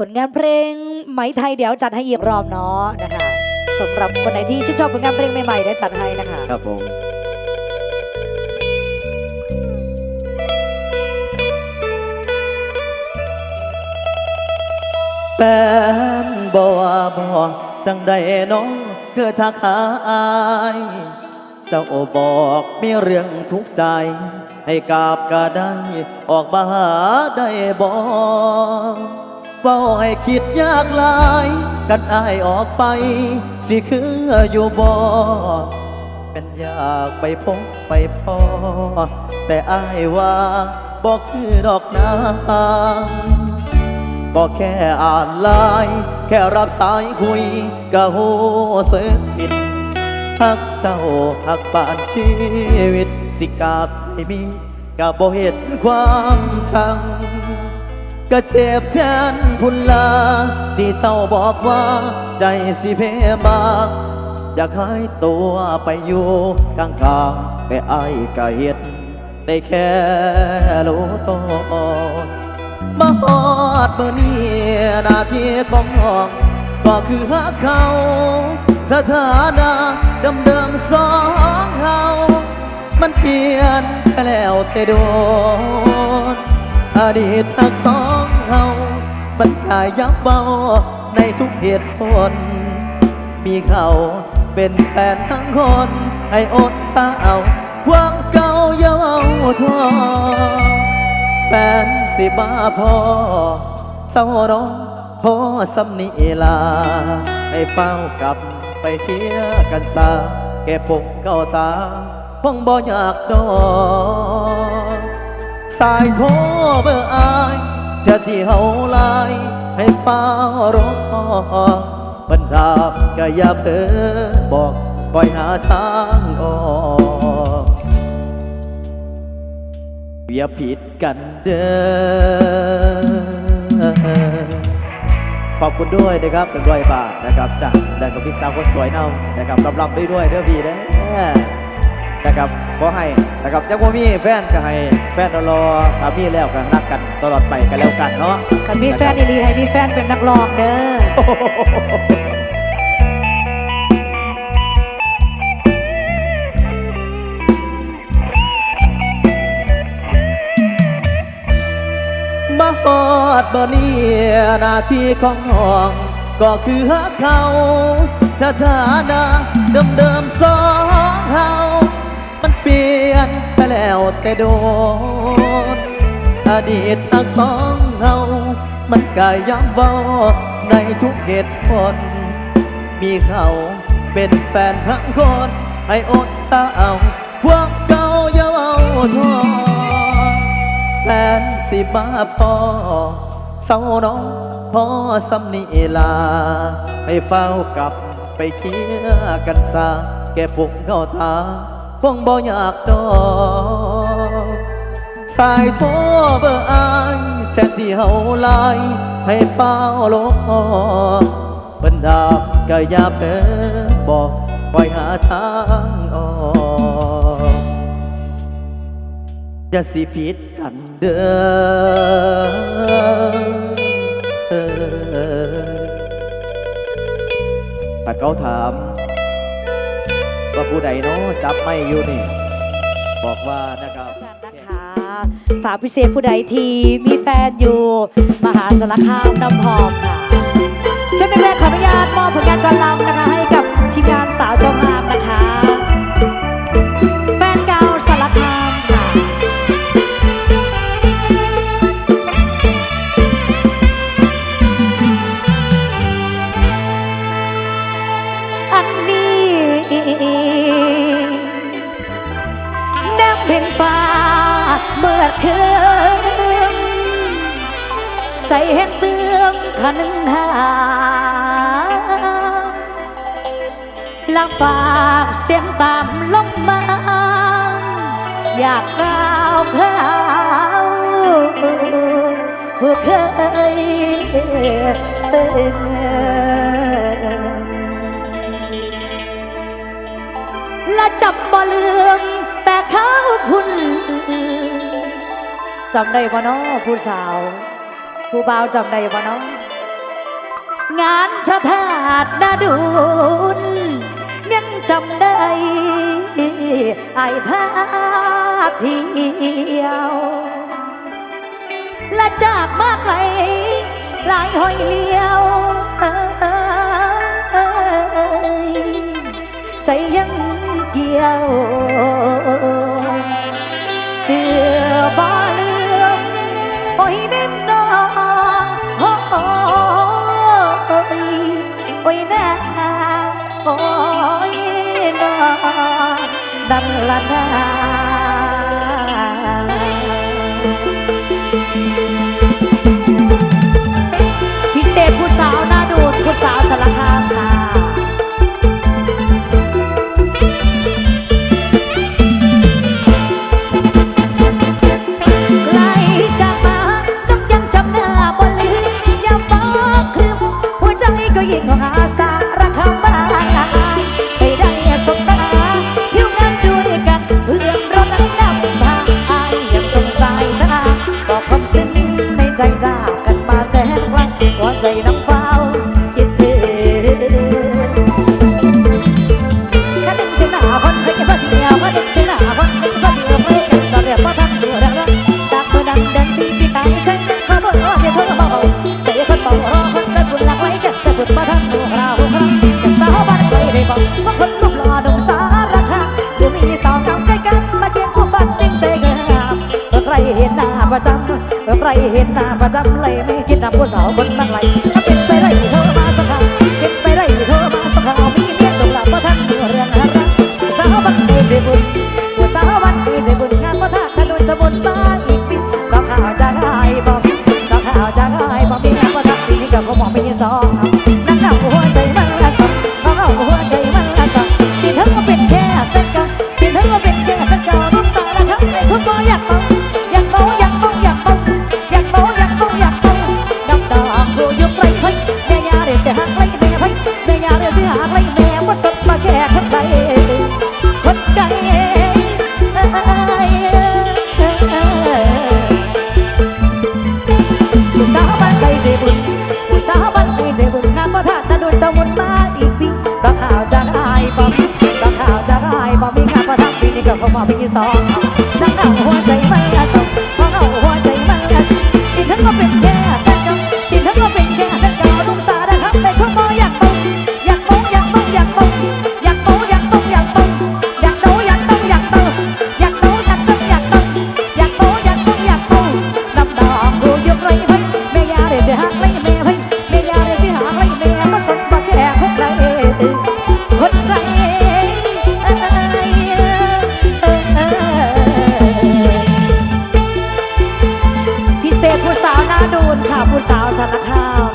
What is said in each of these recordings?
ผลงานเพลงไหมไทยเดี๋ยวจัดให้อีกรอบเนาะนะคะสำหรับคนไหนที่ชื่นชอบผลงานเพลงใหม่ๆได้จัดให้นะคะ ครับผมแฟนบอกว่าบอกจังใดน้องคือทักหาอายเจ้าบอกมีเรื่องทุกข์ใจ ให้กราบก็ได้ออกมาหาได้บอก เบ้าให้คิดยากหลาย กันอายออกไป สิคืออยู่บ่เป็นอยากไปพบไปพ่อแต่อายว่าบอกคือดอกนางบอกแค่อ่านไลน์แค่รับสายคุยก็โหเสึกผิดหักเจ้าหักปานชีวิต สิกลับให้มีก็บ่เห็นความชัง ก็เจ็บแทนพุ่นลา ที่เจ้าบอกว่าใจสิเพมาอยากหายตัวไปอยู่กลางกลางๆแต่ไอ้ก็เห็นได้แค่รู้ตนมาฮอดเมื่อนี้นาทีของน้องก็คือหาเขาสถานะเดิมๆสองเฮามันเปลี่ยนไปแล้วแต่โดนอดีตทั้งสอง เฮามันกายยับเบาในทุกเหตุผล มีเขาเป็นแฟนทั้งคน ให้อดสาววามเก่าเย้าทอแฟนสิบ้าพอเศร้าร้องพอสำนีลา ให้เฝ้ากลับไปเที่ยกันซาแก่ผมเก่าตาคงบ่อยากดอกสายโทรเบอร์อาย จะที่เฮาไลาย ให้เฝ้ารอบรรดาบก็อย่าเพ้อบอกปล่อยหาทางออกอย่าผิดกันเด้อขอบคุณด้วยนะครับเป็นร้อยบาทนะครับจากแล้วก็พี่สาวคนสวยเนานะครับรับรับด้วยด้วยเด้อพี่เด้อนะครับ ขอให้นะครับยังว่ามีแฟนก็ให้แฟนรอถ้ามีแล้วก็รักกันตลอดไปกันแล้วกันเนาะคันมีแฟนอีหลีให้มีแฟนเป็นนักร้องเด้อมาฮอดบ่นี้หน้าที่ของน้อง ก็คือหาเขา สถานะเดิมๆสองเฮา แล้วแต่โดน อดีตทั้งสองเฮามันกายย้ำเบาในทุกเหตุผล มีเขาเป็นแฟนทั้งคนให้อดสาวความเก่าเย้าทอแฟนสิมาพอเศร้าน้องพอสำนีลา ให้เฝ้ากลับไปเคียกันซาแก่ผมเข้าตา คงบ่อยากดอกสายโทรเบอร์อายแชทที่เฮาไลน์ให้เฝ้าลงบรรดาก็อย่าเพ้อบอกปล่อยหาทางออกอย่าสิผิดกันเด้อแต่เขาถาม ว่าผู้ใดเนาะจับไม่อยู่นี่ บอกว่านะครับนะคะฝากพิเศษผู้ใดที่มีแฟนอยู่ มหาสารคามน้ำพองค่ะช่วงแรกขออนุญาตมอบผลงานกอลลัมนะคะ ให้กับทีมงานสาวจงงามนะคะ น้ำเป็นฟ้าเมื่อคืนใจแห้งเตืองขันหาลักฝากเสียงตามลงมา อยากราวคราวผู้เคยซึ้งและจำบ่ลืม เขาคุณจำได้ปะเนาะผู้สาว ผู้บ่าวจำได้ปะเน้องานพระธาตุนาดูนยังจำได้ไอ้พาเที่ยวและจากมากไหลหลายหอยเลี้ยวใจยัง เกี่ยวเจือบาเลือมโอ้ยเด่นน้องโอ้ยโอ้ยนาโอ้ยน้องดันละนาพิเศษผู้สาวหน้าดูดผู้สาวสารคามค่ะ ประจำใครเห็นหน้าประจำเลยไม่คิดนำผู้สาวคนนั้นเลยถ้าเป็นไปได้เธอมาสักครั้งเป็นไปได้เธอมาสักครั้งมีเงี้ยตกหลับเพราะท่านเรื่องอะไรสาวบังเอิญเจ็บ เขาบอกปีสองนั่งเอาหัวใจไม่อาสุพอเอาหัวใจไม่อาสุสิทั้งก็เป็น สาวสารข้าว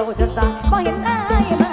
ศร้าจนสาบ่เห็นอายมา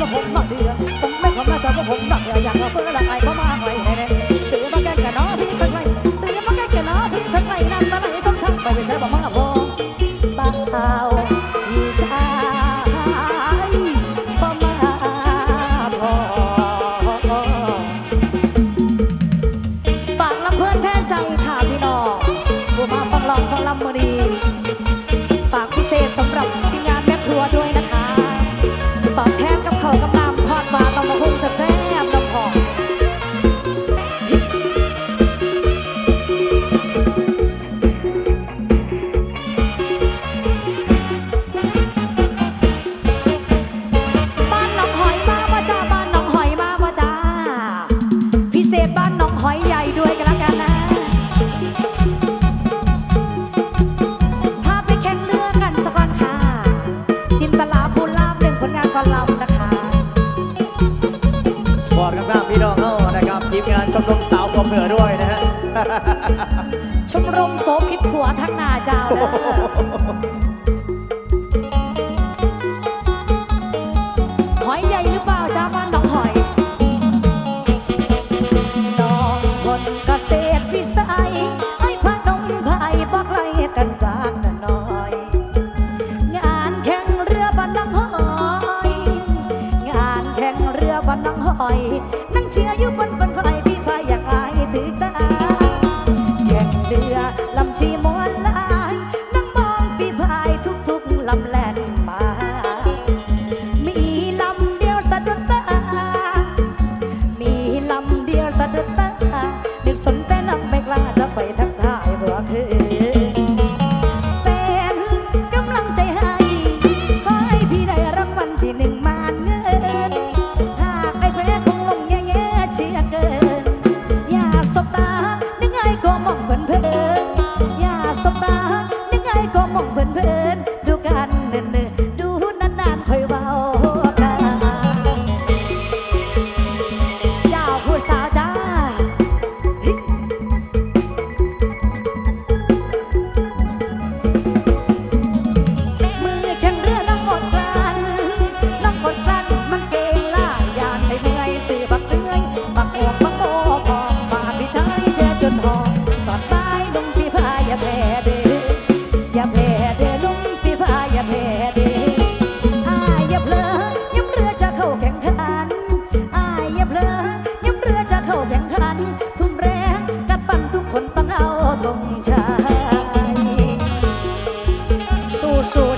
ว่าผมหนักเดีอผมไม่สามารถจะว่าผมหนักอยากเอาเพื่อ อยู่บนบน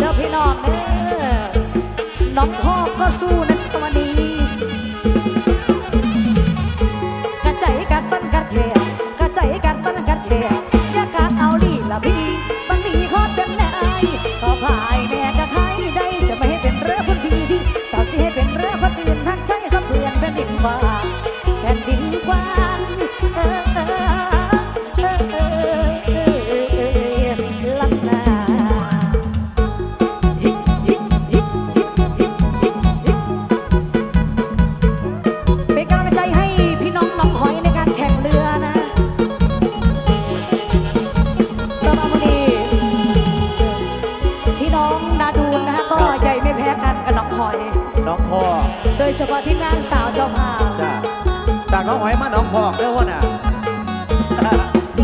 เด้อพี่น้องเด้อน้องพ่อก็สู้นะตอนนี้ หอย น้องพ่อโดยเฉพาะที่งานสาวเจ้าภาพจ้าจากน้องหอยมาน้องพอกเด้อวะน่ะ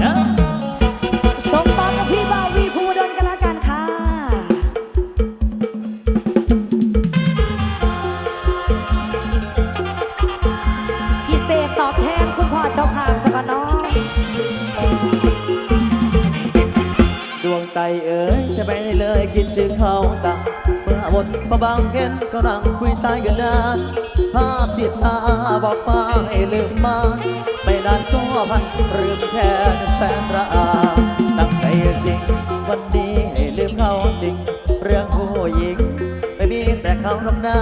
เด้อสมปองกับพี่บาวีภูเดินกันแล้วกันค่ะ พิเศษตอบแทนคุณพ่อเจ้าภาพสักน้อง ดวงใจเอ๋ยจะไม่ได้เลยคิดถึงเขาจังเมื่อ บนมาบางเห็นกำลังคุยใจกันนานภาพติดตาบอกมาให้ลืมมา ไม่นานก็พันลืมแค่แสนระอาตั้งใจจริง วันนี้ให้ลืมเขาจริง เรื่องผู้หญิง ไม่มีแต่เขาลงนา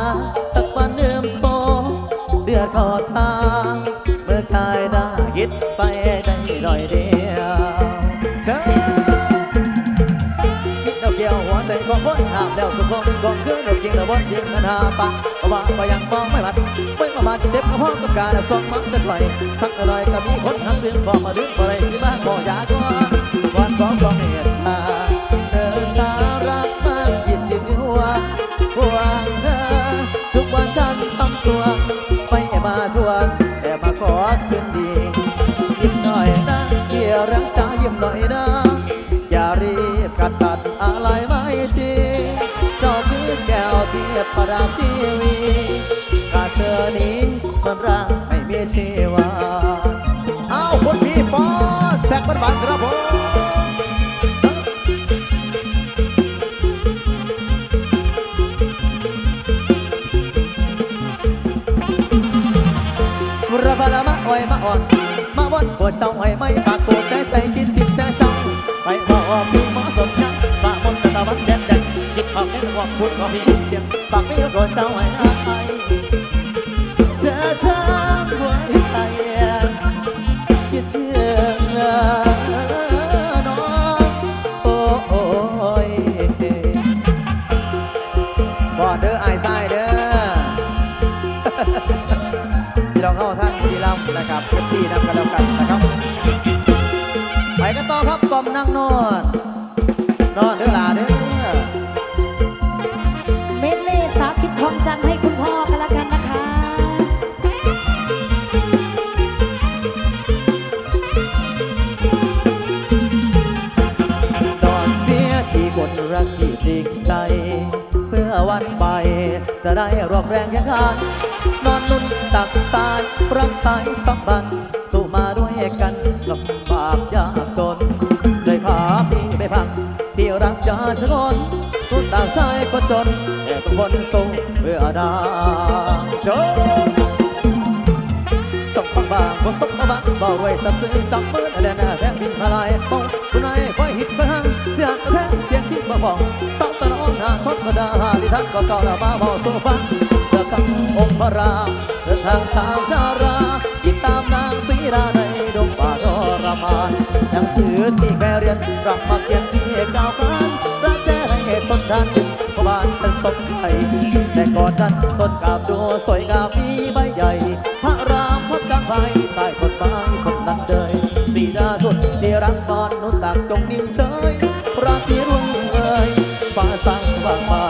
ยิงนาปะเพราะว่าก็ยังมองไม่มัดไม่มาบาดเจ็บกับพ่อกับการส่งมันจะถอยสักหน่อยก็มีคนทำเตื่นบอกมาดึงอะไรที่บ้านก็อยากว่าวันของกองเหตุมาเธอจะรักมันยินดีหัวห่วเธอทุกวันฉันทำสวงไม่มาทวงแต่มาขอคืนดียิ้มหน่อยนะเกี่ยรักจ้ายิ้มหน่อยนะอย่ารีบกัดตัดอะไรม่ดี ปราชีวีขาดเธอนี้มันร่างไม่มีชีวาเอาคนพี่ปอแซกบันบันครับผมระบาลมาอ้อยมาอ่อนมาบนปวดเจ้าอ้อยไม่ อบค่บอกพูดขอพี่เสียงปากพี่รถเจ้าให้ ได้รวมแรงแข่งขันนอนนุ่นตักสายรักสายสัมพัน สู้มาด้วยกันลำบากยากจนเลยพาพี่ไปพักที่รักยาสงนนุ่นต่างใจก็จนแต่ทุกคนสู้เพื่อดางจนสมฟังบางบ่สมบังบ่รวยสับซึ้งจับมือและหน้าแทงบินทลายปองผู้นายคอยหิดมาหางเสียกระแทกเพียงที่บ่บอกสอง ตะนองหน้าทดกระดาดิทันก็เก่าละมาบ่สู้ฟังเดือกังองค์พระราเดินทางชาวจาราติดตามนางสีดาในดงป่าทรมานหนังสือที่แกเรียนรับมาเขียนที่ก้าวขานรักแท้ให้ต้นด้านจึงพบานเป็นศพไทยแต่ก่อนนั้นต้นกาบดูสวยงามมีใบใหญ่ พระรามพักกลางไฟใต้คนฟ้าคนนั้นเดยสีดาทุนที่รักตอนนุ่นตักจงนิ่งเฉยรักที่รุ่งเอ่ยาสร้างมา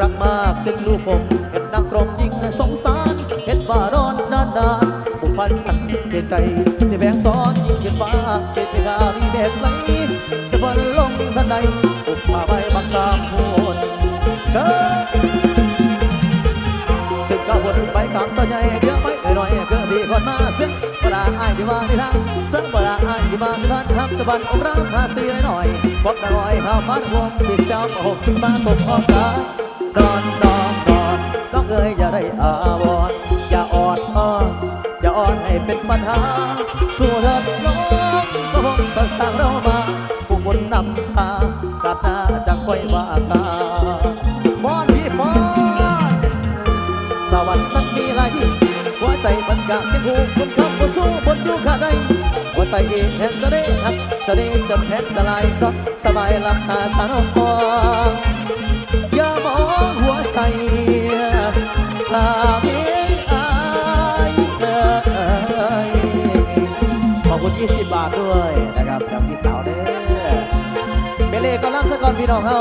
รักมากถึงลูกผมเห็นนางตรมยิ่งสงสารเห็นว่าร้อนนานนานผูกพันฉันเกลียดใจที่แบงซ้อนยิ่งเกินฟ้าเกิดไปกาวีแบกไหลจะบนลงทันใดอุบมาใบบักกามโพนเชิญถึงก้าวนไปกลางสใหญ่เกือไปหน่อยเกือบีคนมาเสียงเวลาอายที่มาที่ทาง เสียงเวลาอายที่มานครับตะบันองรามหาสีหน่อยบอกตะลอยข้าวฟันวงปิดเซลมาหกมาตกออกตานอนนอนนอนน้องเอ๋ยอย่าได้อาวรอย่าอ่อนอ้อนอย่าอ่อนให้เป็นปัญหา สู้เถิดน้องก็คงต้องสร้างเรามาผู้คนนำทางจัดหน้าจะค่อยว่ากันบอนพี่บอนสวรรค์มันมีหลายที่หัวใจมันกะที่ผูคนคำว่าสู้บนอยู่ข้าใด หัวใจเองแห่งจะได้หักจะได้จำแทนจะลายก็สบายหลับตาสารพองอย่ามองหัวใจตาเมีอายเอ้ยขอบคุณ 20 บาทด้วยนะครับกับพี่สาวเด้อเบเล่ก็รับสกอนพี่น้องเฮา